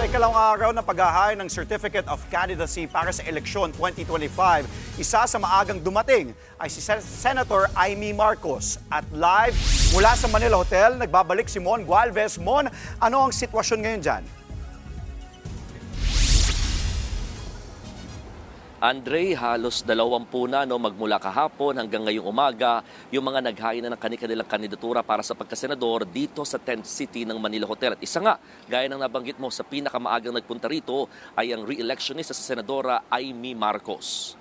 Sa ikalawang araw ng paghahay ng Certificate of Candidacy para sa eleksyon 2025, isa sa maagang dumating ay si Sen- Senator Amy Marcos. At live mula sa Manila Hotel, nagbabalik si Mon Gualvez. Mon, ano ang sitwasyon ngayon dyan? Andre, halos dalawampu na no, magmula kahapon hanggang ngayong umaga yung mga naghain na ng kanilang kandidatura para sa pagkasenador dito sa tent city ng Manila Hotel. At isa nga, gaya ng nabanggit mo sa pinakamaagang nagpunta rito ay ang re-electionist sa senadora Amy Marcos.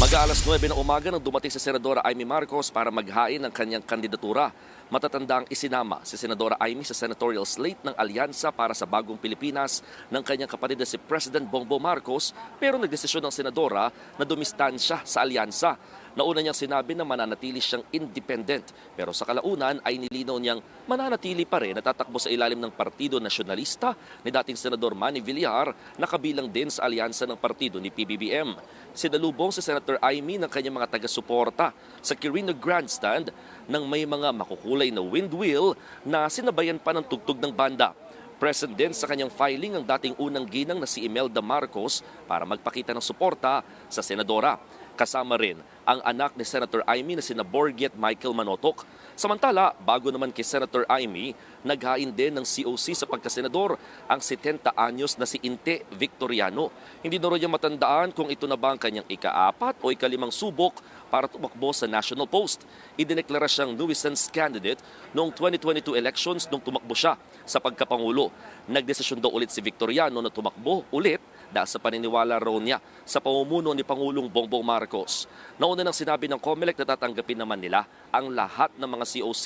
Mag-aalas 9 ng umaga nang dumating si Senadora Amy Marcos para maghain ng kanyang kandidatura. Matatandang isinama si Senadora Amy sa senatorial slate ng Alyansa para sa Bagong Pilipinas ng kanyang kapatid na si President Bongbong Marcos pero nagdesisyon ng Senadora na dumistansya sa Alyansa. Nauna niyang sinabi na mananatili siyang independent pero sa kalaunan ay nilinaw niyang mananatili pa rin natatakbo sa ilalim ng Partido Nasyonalista ni dating Senador Manny Villar na kabilang din sa alyansa ng partido ni PBBM. Sinalubong si Senator Amy ng kanyang mga taga-suporta sa Quirino Grandstand nang may mga makukulay na wind wheel na sinabayan pa ng tugtog ng banda. Present din sa kanyang filing ang dating unang ginang na si Imelda Marcos para magpakita ng suporta sa senadora. Kasama rin ang anak ni Senator Amy na sina Borget Michael Manotok. Samantala, bago naman kay Senator Amy, naghain din ng COC sa pagkasenador ang 70 anyos na si Inte Victoriano. Hindi na rin niya matandaan kung ito na ba ang kanyang ikaapat o ikalimang subok para tumakbo sa national post. Idineklara siyang nuisance candidate noong 2022 elections nung tumakbo siya sa pagkapangulo. Nagdesisyon daw ulit si Victoriano na tumakbo ulit dahil sa paniniwala raw niya sa pamumuno ni Pangulong Bongbong Marcos. Nauna nang sinabi ng COMELEC na tatanggapin naman nila ang lahat ng mga COC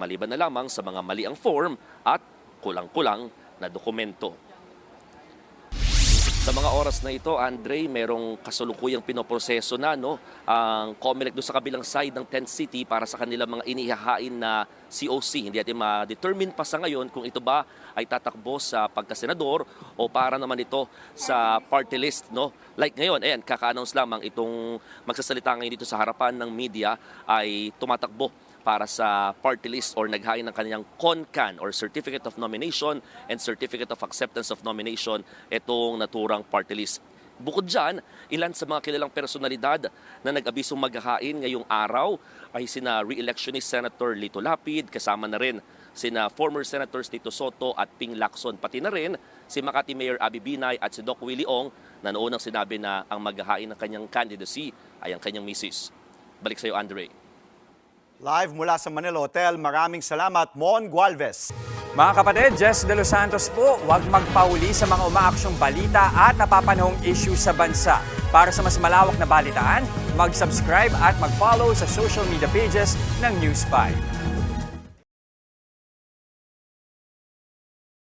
maliban na lamang sa mga mali ang form at kulang-kulang na dokumento. Sa mga oras na ito, Andre, merong kasulukuyang pinoproseso na no, ang COMELEC doon sa kabilang side ng tent city para sa kanilang mga inihahain na COC. Hindi natin ma-determine pa sa ngayon kung ito ba ay tatakbo sa pagkasenador o para naman ito sa party list. No? Like ngayon, ayan, kaka-announce lamang itong magsasalita ngayon dito sa harapan ng media ay tumatakbo para sa party list or naghain ng kanyang CONCAN or Certificate of Nomination and Certificate of Acceptance of Nomination itong naturang party list. Bukod dyan, ilan sa mga kilalang personalidad na nag-abisong maghahain ngayong araw ay sina re-electionist Senator Lito Lapid, kasama na rin sina former Senators Tito Soto at Ping Lacson, pati na rin si Makati Mayor Abi Binay at si Doc Willie Ong na noon ang sinabi na ang maghahain ng kanyang candidacy ay ang kanyang misis. Balik sa iyo, Andre. Live mula sa Manila Hotel, maraming salamat, Mon Gualvez. Mga kapatid, Jess De Los Santos po, huwag magpauli sa mga umaaksyong balita at napapanahong issue sa bansa. Para sa mas malawak na balitaan, mag-subscribe at mag-follow sa social media pages ng News 5.